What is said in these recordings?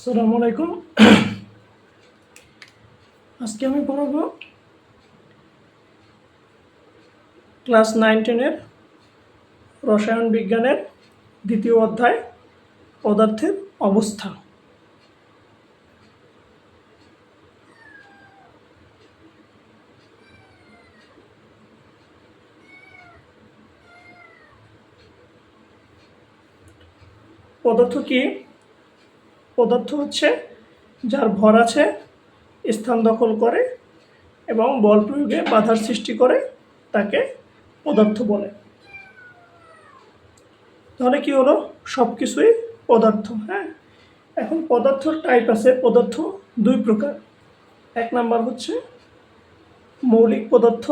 আসসালামু আলাইকুম। আজকে আমি পড়াবো ক্লাস নাইন টেনের রসায়ন বিজ্ঞানের দ্বিতীয় অধ্যায়, পদার্থের অবস্থা। পদার্থ কি? পদার্থ হচ্ছে, যার ভর আছে, স্থান দখল করে এবং বল প্রয়োগে বাধার সৃষ্টি করে তাকে পদার্থ বলে। তাহলে কি হলো? সব কিছুই পদার্থ হ্যাঁ? এখন পদার্থর টাইপ আছে, পদার্থ দুই প্রকার। এক নাম্বার হচ্ছে মৌলিক পদার্থ।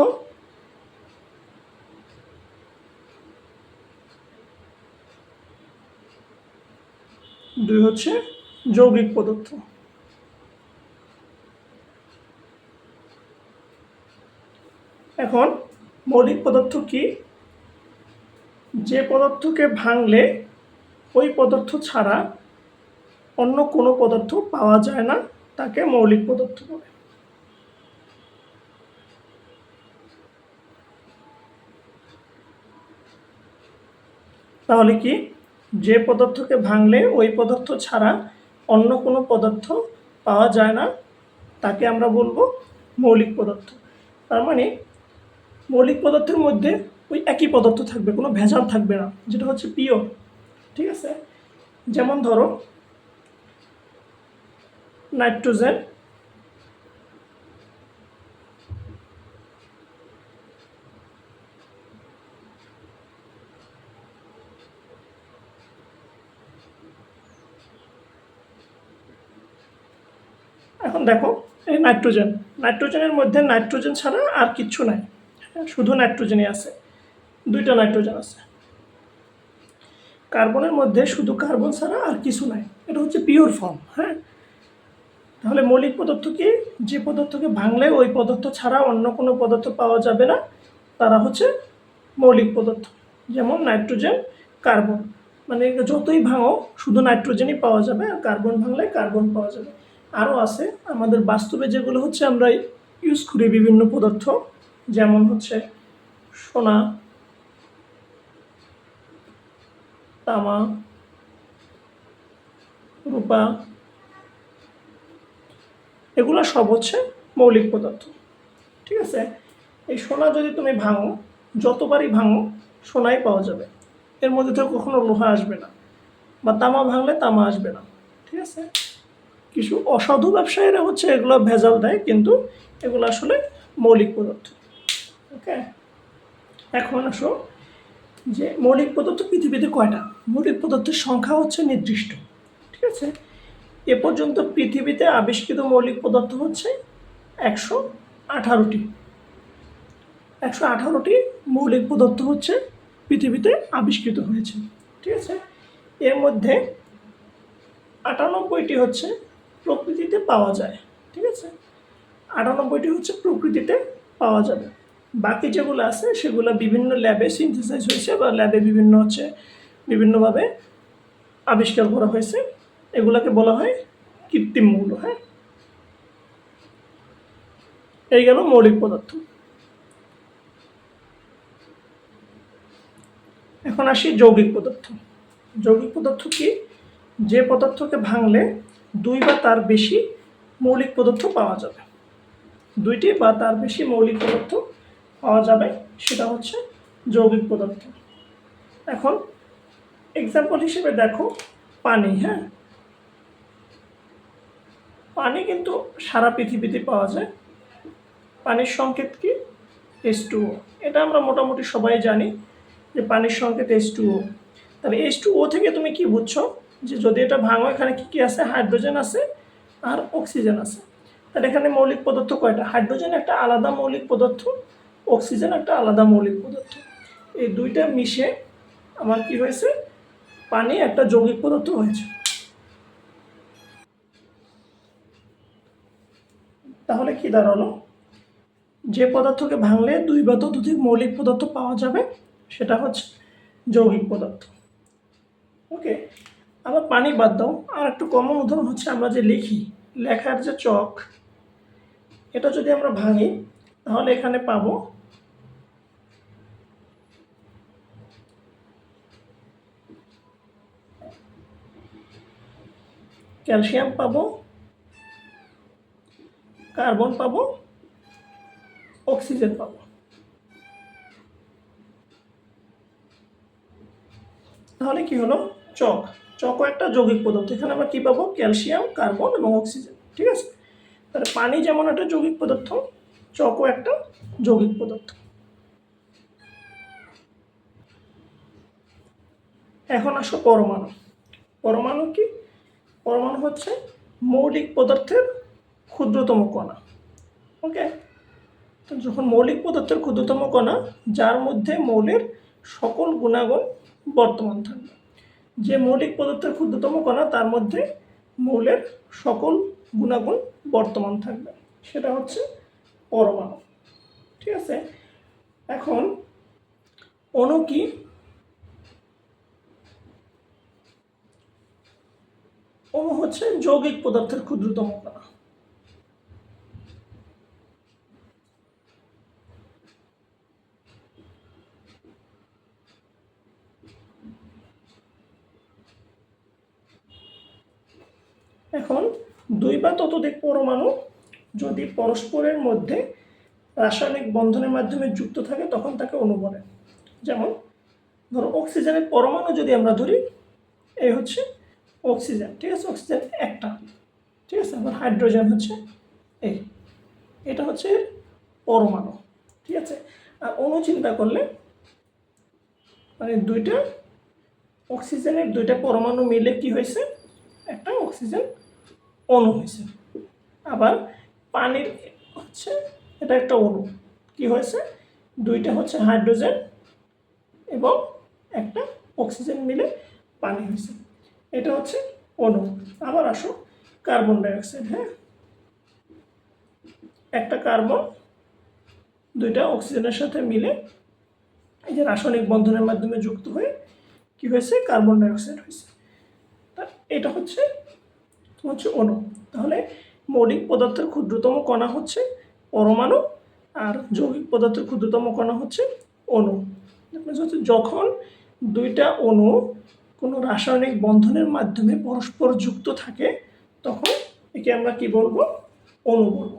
দুই হচ্ছে যৌগিক পদার্থ। এখন মৌলিক পদার্থ কি? যে পদার্থকে ভাঙলে ওই পদার্থ ছাড়া অন্য কোনো পদার্থ পাওয়া যায় না, তাকে মৌলিক পদার্থ বলে। তাহলে কি? যে পদার্থকে ভাঙলে ওই পদার্থ ছাড়া অন্য কোনো পদার্থ পাওয়া যায় না, তাকে আমরা বলব মৌলিক পদার্থ। তার মানে মৌলিক পদার্থের মধ্যে ওই একই পদার্থ থাকবে, কোনো ভেজাল থাকবে না, যেটা হচ্ছে পিওর ঠিক আছে? যেমন ধরো নাইট্রোজেন এখন দেখো এই নাইট্রোজেন। নাইট্রোজেনের মধ্যে নাইট্রোজেন ছাড়া আর কিচ্ছু নাই। হ্যাঁ, শুধু নাইট্রোজেনই আছে। দুইটা নাইট্রোজেন আছে। কার্বনের মধ্যে শুধু কার্বন ছাড়া আর কিছু নাই। এটা হচ্ছে পিওর ফর্ম হ্যাঁ? তাহলে মৌলিক পদার্থ কি? যে পদার্থকে ভাঙলে ওই পদার্থ ছাড়া অন্য কোনো পদার্থ পাওয়া যাবে না। তারা হচ্ছে মৌলিক পদার্থ যেমন নাইট্রোজেন কার্বন। মানে যতই ভাঙো শুধু নাইট্রোজেনই পাওয়া যাবে আর কার্বন ভাঙলে কার্বন পাওয়া যাবে। আরও আছে। আমাদের বাস্তবে যেগুলো হচ্ছে আমরা ইউজ করি বিভিন্ন পদার্থ। যেমন হচ্ছে সোনা, তামা, রূপা। এগুলো সব হচ্ছে মৌলিক পদার্থ। ঠিক আছে? এই সোনা যদি তুমি ভাঙো, যতবারই ভাঙো, সোনাই পাওয়া যাবে। এর মধ্যে থেকে কখনো লোহা আসবে না। বা তামা ভাঙলে তামা আসবে না। ঠিক আছে? কিছু অসাধু ব্যবসায়ীরা হচ্ছে এগুলো ভেজাল দেয়, কিন্তু এগুলো আসলে মৌলিক পদার্থ। ওকে? এখন আসো। যে মৌলিক পদার্থ পৃথিবীতে কয়টা? মৌলিক পদার্থের সংখ্যা হচ্ছে নির্দিষ্ট, ঠিক আছে? এ পর্যন্ত পৃথিবীতে আবিষ্কৃত মৌলিক পদার্থ হচ্ছে একশো আঠারোটি। একশো আঠারোটি মৌলিক পদার্থ হচ্ছে পৃথিবীতে আবিষ্কৃত হয়েছে, ঠিক আছে? এর মধ্যে আটানব্বইটি হচ্ছে প্রকৃতিতে পাওয়া যায়, ঠিক আছে? আটানব্বইটি হচ্ছে প্রকৃতিতে পাওয়া যাবে। বাকি যেগুলো আছে, সেগুলো বিভিন্ন ল্যাবে সিনথেসাইজ হয়েছে বা ল্যাবে বিভিন্ন হচ্ছে বিভিন্নভাবে আবিষ্কার করা হয়েছে। এগুলোকে বলা হয় কৃত্রিম মৌল হ্যাঁ? এই গেল মৌলিক পদার্থ। এখন আসি যৌগিক পদার্থ। যৌগিক পদার্থ কি? যে পদার্থকে ভাঙলে দুই বা তার বেশি মৌলিক পদার্থ পাওয়া যাবে। দুইটি বা তার বেশি মৌলিক পদার্থ পাওয়া যাবে, সেটা হচ্ছে যৌগিক পদার্থ। এখন এক্সাম্পল হিসেবে দেখো পানি হ্যাঁ? পানি কিন্তু সারা পৃথিবীতে পাওয়া যায়। পানির সংকেত কি? এস টু এটা আমরা মোটামুটি সবাই জানি যে পানির সংকেত এস টু ও তাহলে এস টু ও থেকে তুমি কি বুঝছ? যে যদি এটা ভাঙো, এখানে কি কি আছে? হাইড্রোজেন আছে আর অক্সিজেন আছে। তাহলে এখানে মৌলিক পদার্থ কয়টা? হাইড্রোজেন একটা আলাদা মৌলিক পদার্থ, অক্সিজেন একটা আলাদা মৌলিক পদার্থ। এই দুইটা মিশে আমার কি হয়েছে? পানি একটা যৌগিক পদার্থ হয়েছে। তাহলে কি দাঁড়াল? যে পদার্থকে ভাঙলে দুই বা ততোধিক মৌলিক পদার্থ পাওয়া যাবে, সেটা হচ্ছে যৌগিক পদার্থ। ওকে? আবার পানি বাদ দাও। আর একটু কমন উদাহরণ হচ্ছে আমরা যে লিখি, লেখার যে চক, এটা যদি আমরা ভাঙি, তাহলে এখানে পাবো ক্যালসিয়াম পাবো, কার্বন পাবো, অক্সিজেন পাবো। তাহলে কি হলো? চক। চকও একটা যৌগিক পদার্থ। এখানে আমরা কী পাবো? ক্যালসিয়াম, কার্বন এবং অক্সিজেন, ঠিক আছে? তাহলে পানি যেমন একটা যৌগিক পদার্থ চকও একটা যৌগিক পদার্থ। এখন আসো পরমাণু। পরমাণু কি? পরমাণু হচ্ছে মৌলিক পদার্থের ক্ষুদ্রতম কণা। ওকে? তো যখন মৌলিক পদার্থের ক্ষুদ্রতম কণা, যার মধ্যে মৌলের সকল গুণাগুণ বর্তমান থাকবে। যে মৌলিক পদার্থের ক্ষুদ্রতম কণা, তার মধ্যে মৌলের সকল গুণাগুণ বর্তমান থাকবে। সেটা হচ্ছে পরমাণু। ঠিক আছে? এখন অণু কি অণু হচ্ছে যৌগিক পদার্থের ক্ষুদ্রতম কণা। এখন দুই বা ততোধিক পরমাণু যদি পরস্পরের মধ্যে রাসায়নিক বন্ধনের মাধ্যমে যুক্ত থাকে, তখন তাকে অণু বলে। যেমন, ধরো অক্সিজেনের পরমাণু যদি আমরা ধরি, এই হচ্ছে অক্সিজেন, ঠিক আছে? অক্সিজেন একটা, ঠিক আছে? আবার হাইড্রোজেন হচ্ছে এই। এটা হচ্ছে পরমাণু, ঠিক আছে? আর অণু চিন্তা করলে মানে দুইটা অক্সিজেনের দুইটা পরমাণু মিলে কি হয়েছে? একটা অক্সিজেন অণু হয়েছে। আবার পানির হচ্ছে, এটা একটা অণু। কি হয়েছে? দুইটা হচ্ছে হাইড্রোজেন এবং একটা অক্সিজেন মিলে পানি হয়েছে। এটা হচ্ছে অণু। আবার আসো, কার্বন ডাইঅক্সাইড হ্যাঁ? একটা কার্বন, দুইটা অক্সিজেনের সাথে মিলে এই যে রাসায়নিক বন্ধনের মাধ্যমে যুক্ত হয়ে কি হয়েছে? কার্বন ডাইঅক্সাইড হয়েছে। তা এটা হচ্ছে হচ্ছে অণু। তাহলে মৌলিক পদার্থের ক্ষুদ্রতম কণা হচ্ছে পরমাণু আর যৌগিক পদার্থের ক্ষুদ্রতম কণা হচ্ছে অণু। হচ্ছে যখন দুইটা অণু কোনো রাসায়নিক বন্ধনের মাধ্যমে পরস্পর যুক্ত থাকে, তখন একে আমরা কি বলব? অণু বলব।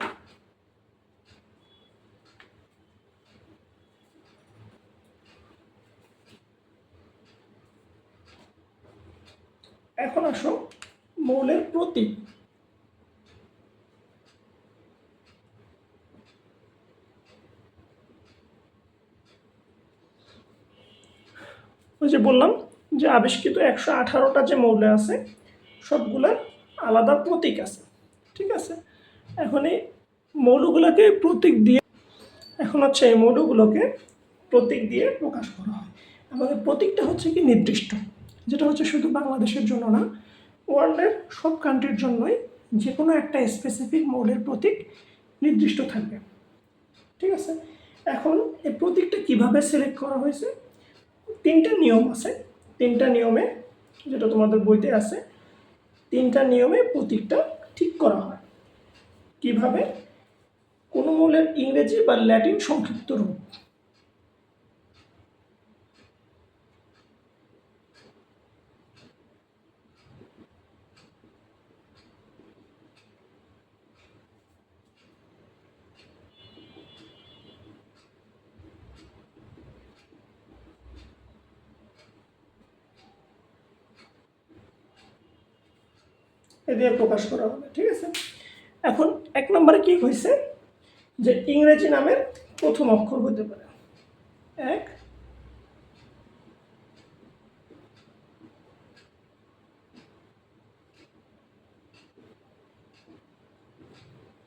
এখন আসো মৌলের প্রতীক। ওই যে বললাম যে আবিষ্কৃত একশো আঠারোটা যে মৌল আছে, সবগুলোর আলাদা প্রতীক আছে, ঠিক আছে? এখন এই মৌলগুলোকে প্রতীক দিয়ে, এখন হচ্ছে এই মৌলগুলোকে প্রতীক দিয়ে প্রকাশ করা হয়। আমাদের প্রতীকটা হচ্ছে কি নির্দিষ্ট, যেটা হচ্ছে শুধু বাংলাদেশের জন্য না ওয়ার্ল্ডের সব কান্ট্রির জন্যই যে কোনো একটা স্পেসিফিক মৌলের প্রতীক নির্দিষ্ট থাকবে। ঠিক আছে? এখন এই প্রতীকটা কীভাবে সিলেক্ট করা হয়েছে? তিনটা নিয়ম আছে। তিনটা নিয়মে, যেটা তোমাদের বইতে আছে, তিনটা নিয়মে প্রতীকটা ঠিক করা হয়। কীভাবে? কোনো মৌলের ইংরেজি বা ল্যাটিন সংক্ষিপ্ত রূপ। দিয়ে প্রকাশ করা হবে, ঠিক আছে? এখন এক নম্বরে কি হয়েছে? যে ইংরেজি নামের প্রথম অক্ষর হতে পারে। এক,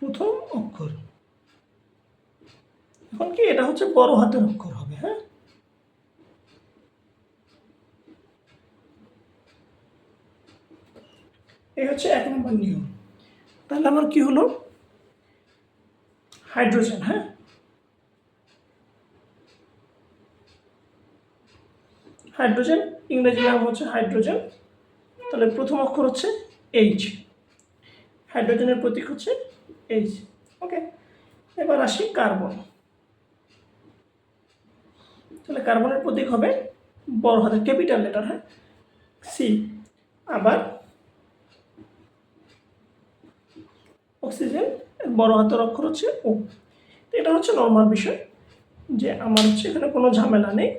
প্রথম অক্ষর। এখন কি? এটা হচ্ছে বড় হাতের অক্ষর হবে হ্যাঁ? এই হচ্ছে এক নম্বর নিয়ম। তাহলে আমার কি হলো? হাইড্রোজেন হ্যাঁ? হাইড্রোজেন ইংরেজি নাম হচ্ছে হাইড্রোজেন। তাহলে প্রথম অক্ষর হচ্ছে এইচ হাইড্রোজেনের প্রতীক হচ্ছে এইচ ওকে এবার আসি কার্বন। তাহলে কার্বনের প্রতীক হবে বড় হাতের ক্যাপিটাল লেটার হ্যাঁ? সি আবার অক্সিজেন, বড় হাতের অক্ষর হচ্ছে ও। এটা হচ্ছে নর্মাল বিষয় যে আমার হচ্ছে এখানে কোনো ঝামেলা নেই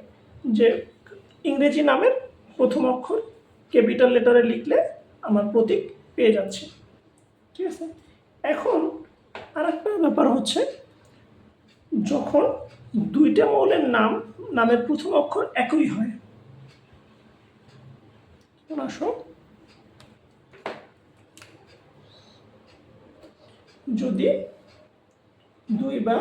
যে ইংরেজি নামের প্রথম অক্ষর ক্যাপিটাল লেটারে লিখলে আমার প্রতীক পেয়ে যাচ্ছে। ঠিক আছে? এখন আর একটা ব্যাপার হচ্ছে যখন দুইটা মৌলের নাম, নামের প্রথম অক্ষর একই হয় আসো। যদি দুই বা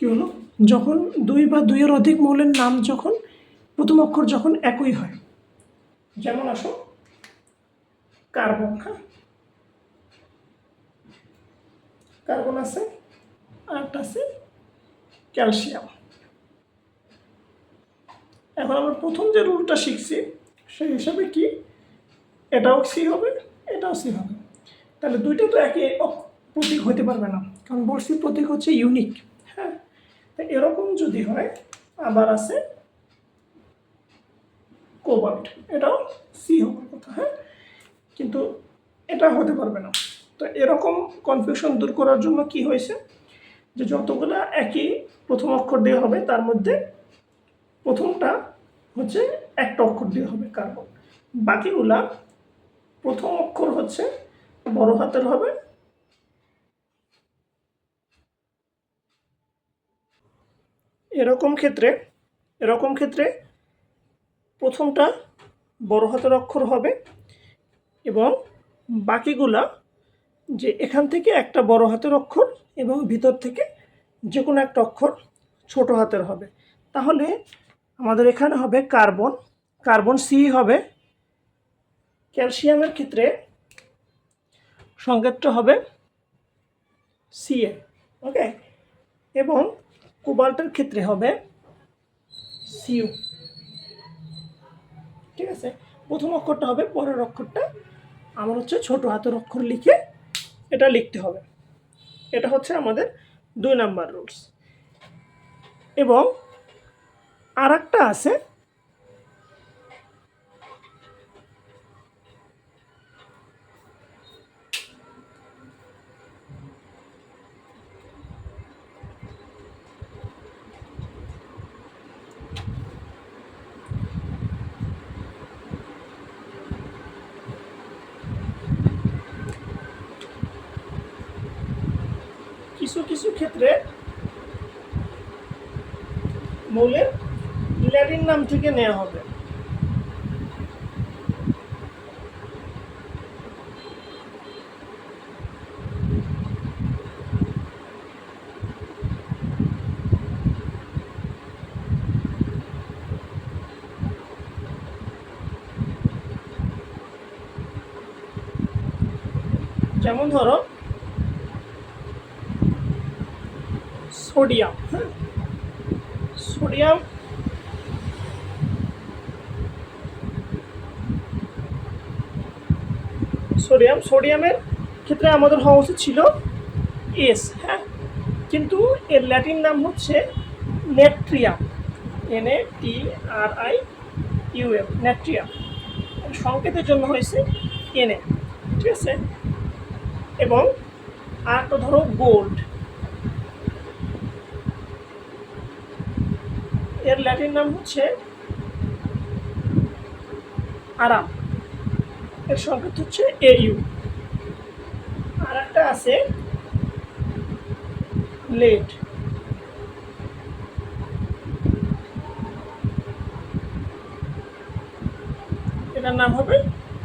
হলো? যখন দুই বা দুইয়ের অধিক মৌলের নাম যখন প্রথম অক্ষর যখন একই হয় যেমন আসো, কার্বন হ্যাঁ কার্বন আছে একটা আছে, ক্যালসিয়াম। এখন আমরা প্রথম যে রুলটা শিখছি, সেই হিসাবে কি? এটাও সি হবে, এটাও সি হবে। তাহলে দুইটা তো অক- প্রতীক হতে পারবে না, কারণ বর্ষি প্রতীক হচ্ছে ইউনিক। হ্যাঁ তা এরকম যদি হয়, আবার আছে কোবাল্ট। এটাও সি হওয়ার কথা হ্যাঁ? কিন্তু এটা হতে পারবে না। তো এরকম কনফিউশন দূর করার জন্য কি হয়েছে? যে যতগুলা একই প্রথম অক্ষর দিয়ে হবে, তার মধ্যে প্রথমটা হচ্ছে একটা অক্ষর দিয়ে হবে কার্বন বাকিগুলা প্রথম অক্ষর হচ্ছে বড় হাতের হবে। এরকম ক্ষেত্রে এরকম ক্ষেত্রে প্রথমটা বড় হাতের অক্ষর হবে এবং বাকিগুলা যে এখান থেকে একটা বড় হাতের অক্ষর এবং ভিতর থেকে যে কোনো একটা অক্ষর ছোট হাতের হবে। তাহলে আমাদের এখানে হবে কার্বন। কার্বন সি হবে। ক্যালসিয়ামের ক্ষেত্রে সংকেতটা হবে সিএ ওকে এবং কোবাল্টের ক্ষেত্রে হবে সিইউ ঠিক আছে? প্রথম অক্ষরটা হবে, পরের অক্ষরটা আমার হচ্ছে ছোট হাতের অক্ষর লিখে এটা লিখতে হবে। এটা হচ্ছে আমাদের দুই নাম্বার রুলস। এবং আর আছে কিছু কিছু ক্ষেত্রে মৌলের ল্যাটিন নাম থেকে নেওয়া হবে। যেমন ধরো সোডিয়াম। হ্যাঁ সোডিয়াম। সোডিয়াম, সোডিয়ামের ক্ষেত্রে আমাদের হওয়া উচিত ছিল এস হ্যাঁ? কিন্তু এর ল্যাটিন নাম হচ্ছে natrium N A T R I U M natrium. সংকেতের জন্য হয়েছে এনএ ঠিক আছে? এবং আর একটা ধরো গোল্ড। এর ল্যাটিন নাম হচ্ছে আরাম। এর সংকেত হচ্ছে এইউ। আর একটা আছে লেট। এটার নাম হবে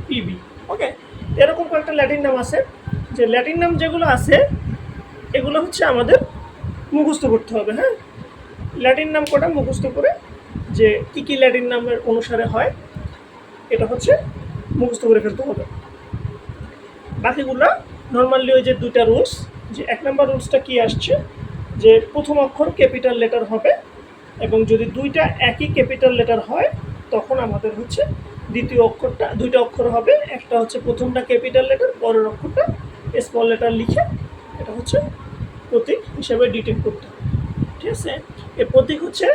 পিবি ওকে? এরকম কয়েকটা ল্যাটিন নাম আছে। যে ল্যাটিন নাম যেগুলো আছে, এগুলো হচ্ছে আমাদের মুখস্থ করতে হবে হ্যাঁ? ল্যাটিন নাম কটা মুখস্থ করে যে কী কী ল্যাটিন নামের অনুসারে হয়, এটা হচ্ছে মুখস্থ করে ফেলতে হবে। বাকিগুলো নর্মালি ওই যে দুইটা রুলস যে এক নম্বর রুলসটা কি আসছে? যে প্রথম অক্ষর ক্যাপিটাল লেটার হবে এবং যদি দুইটা একই ক্যাপিটাল লেটার হয়, তখন আমাদের হচ্ছে দ্বিতীয় অক্ষরটা, দুইটা অক্ষর হবে, একটা হচ্ছে প্রথমটা ক্যাপিটাল লেটার পরের অক্ষরটা স্মল লেটার লিখে, এটা হচ্ছে প্রতীক হিসেবে ডিটেক্ট করতে হবে। ঠিক আছে? এ প্রতীক হচ্ছে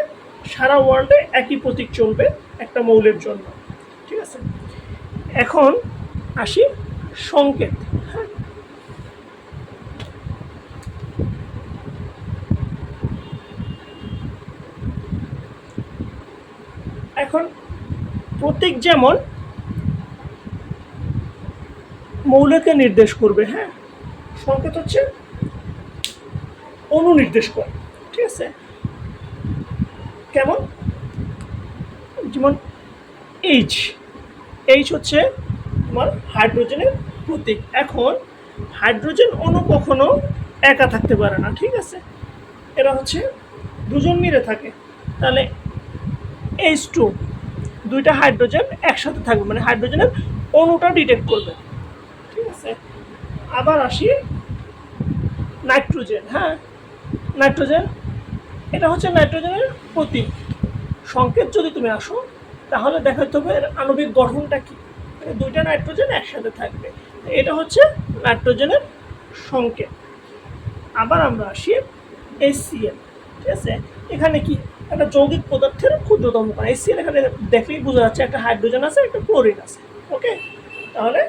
সারা ওয়ার্ল্ডে একই প্রতীক চলবে একটা মৌলের জন্য। ঠিক আছে? এখন আসি সংকেত। হ্যাঁ? এখন প্রতীক যেমন মৌলকে নির্দেশ করবে হ্যাঁ? সংকেত হচ্ছে অনুনির্দেশ করে। আছে। কেমন? যেমন এইচ এইচ হচ্ছে তোমার হাইড্রোজেনের প্রতীক। এখন হাইড্রোজেন অণু কখনো একা থাকতে পারে না, ঠিক আছে? এরা হচ্ছে দুজন মিলে থাকে। তাহলে এইচ টু দুইটা হাইড্রোজেন একসাথে থাকবে মানে হাইড্রোজেনের অণুটা ডিটেক্ট করবে। ঠিক আছে? আবার আসি নাইট্রোজেন হ্যাঁ? নাইট্রোজেন এটা হচ্ছে নাইট্রোজেনের প্রতীক। সংকেত যদি তুমি আসো, তাহলে দেখাতে হবে এর আণবিক গঠনটা কি? মানে দুইটা নাইট্রোজেন একসাথে থাকবে। এটা হচ্ছে নাইট্রোজেনের সংকেত। আবার আমরা আসি এসিএল ঠিক আছে? এখানে কি? একটা যৌগিক পদার্থের ক্ষুদ্রতম কণা। এসিএল এখানে দেখলেই বোঝা যাচ্ছে একটা হাইড্রোজেন আছে, একটা ক্লোরিন আছে, ওকে? তাহলে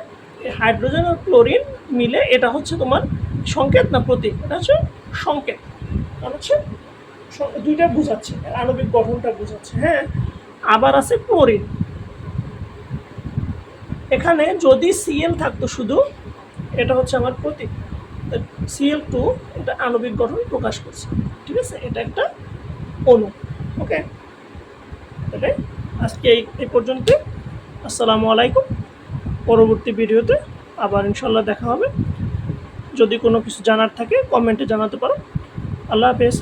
হাইড্রোজেন আর ক্লোরিন মিলে এটা হচ্ছে তোমার সংকেত না প্রতীক? এটা হচ্ছে সংকেত। হচ্ছে দুইটা বোঝাচ্ছে, আণবিক গঠনটা বোঝাচ্ছে হ্যাঁ? আবার আছে ক্লোরিন। এখানে যদি সিএল থাকতো শুধু, এটা হচ্ছে আমার প্রতীক। সিএল টু এটা আণবিক গঠন প্রকাশ করছে, ঠিক আছে? এটা একটা অণু, ওকে? তাহলে আজকে এই এই পর্যন্ত। আসসালামু আলাইকুম। পরবর্তী ভিডিওতে আবার ইনশাল্লাহ দেখা হবে। যদি কোনো কিছু জানার থাকে, কমেন্টে জানাতে পারো। আল্লাহ হাফেজ।